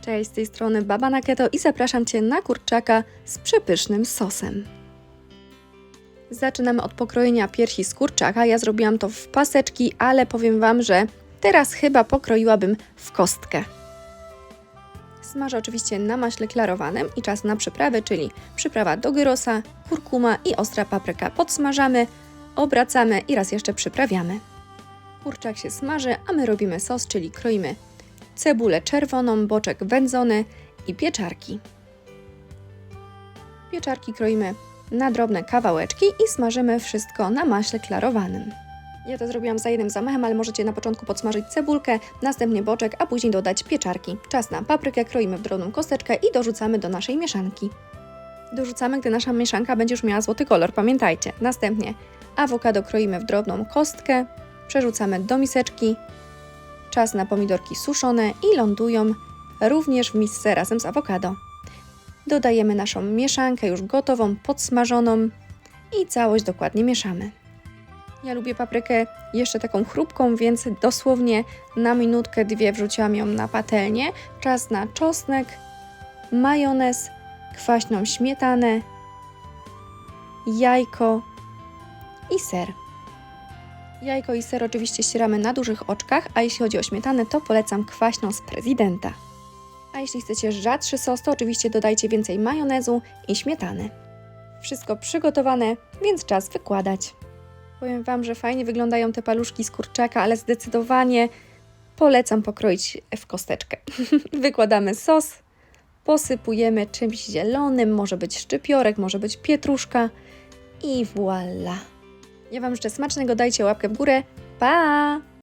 Cześć, z tej strony Baba na Keto i zapraszam Cię na kurczaka z przepysznym sosem. Zaczynamy od pokrojenia piersi z kurczaka. Ja zrobiłam to w paseczki, ale powiem Wam, że teraz chyba pokroiłabym w kostkę. Smażę oczywiście na maśle klarowanym i czas na przyprawy, czyli przyprawa do gyrosa, kurkuma i ostra papryka. Podsmażamy, obracamy i raz jeszcze przyprawiamy. Kurczak się smaży, a my robimy sos, czyli kroimy cebulę czerwoną, boczek wędzony i pieczarki. Pieczarki kroimy na drobne kawałeczki i smażymy wszystko na maśle klarowanym. Ja to zrobiłam za jednym zamachem, ale możecie na początku podsmażyć cebulkę, następnie boczek, a później dodać pieczarki. Czas na paprykę, kroimy w drobną kosteczkę i dorzucamy do naszej mieszanki. Dorzucamy, gdy nasza mieszanka będzie już miała złoty kolor, pamiętajcie. Następnie awokado kroimy w drobną kostkę, przerzucamy do miseczki, Czas na pomidorki suszone i lądują również w misce razem z awokado. Dodajemy naszą mieszankę już gotową, podsmażoną i całość dokładnie mieszamy. Ja lubię paprykę jeszcze taką chrupką, więc dosłownie na minutkę, dwie wrzuciłam ją na patelnię. Czas na czosnek, majonez, kwaśną śmietanę, jajko i ser. Jajko i ser oczywiście ścieramy na dużych oczkach, a jeśli chodzi o śmietanę, to polecam kwaśną z prezydenta. A jeśli chcecie rzadszy sos, to oczywiście dodajcie więcej majonezu i śmietany. Wszystko przygotowane, więc czas wykładać. Powiem Wam, że fajnie wyglądają te paluszki z kurczaka, ale zdecydowanie polecam pokroić w kosteczkę. Wykładamy sos, posypujemy czymś zielonym, może być szczypiorek, może być pietruszka i voilà. Ja Wam życzę smacznego, dajcie łapkę w górę. Pa!